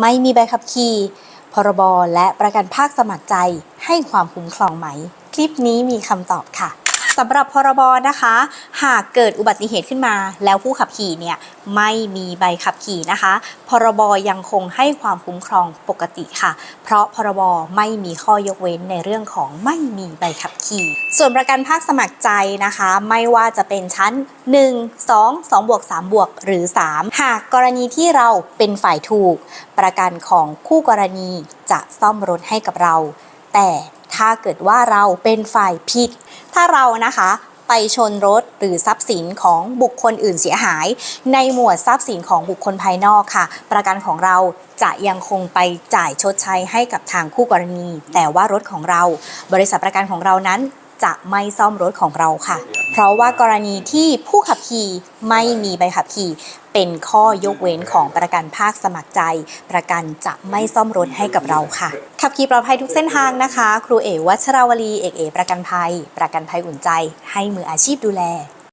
ไม่มีใบขับขี่ พรบ และประกันภาคสมัครใจให้ความคุ้มครองไหม คลิปนี้มีคำตอบค่ะ สำหรับพรบนะคะ หากเกิดอุบัติเหตุขึ้นมา แล้วผู้ขับขี่เนี่ยไม่มีใบขับขี่นะคะ พรบยังคงให้ความคุ้มครองปกติค่ะ เพราะพรบไม่มีข้อยกเว้นในเรื่องของไม่มีใบขับขี่ ส่วนประกันภาคสมัครใจนะคะ ไม่ว่าจะเป็นชั้น 1 2 2บวก3บวกหรือ 3 หากกรณีที่เราเป็นฝ่ายถูก ประกันของคู่กรณีจะซ่อมรถให้กับเรา แต่ ถ้าเกิดว่าเราเป็นฝ่ายผิด ถ้าเรานะคะไปชนรถหรือทรัพย์สินของบุคคลอื่นเสียหาย ในหมวดทรัพย์สินของบุคคลภายนอกค่ะ ประกันของเราจะยังคงไปจ่ายชดใช้ให้กับทางคู่กรณี แต่ว่ารถของเรา บริษัทประกันของเรานั้นจะไม่ซ่อมรถของเราค่ะ เพราะว่ากรณีที่ผู้ขับขี่ไม่มีใบขับขี่ เป็นข้อยกเว้นของประกันภาคสมัครใจ ประกันจะไม่ซ่อมรถให้กับเราค่ะ ขับขี่ปลอดภัยทุกเส้นทางนะคะ ครูเอ๋วัชราวลีเอกเอประกันภัย ประกันภัยอุ่นใจ ให้มืออาชีพดูแล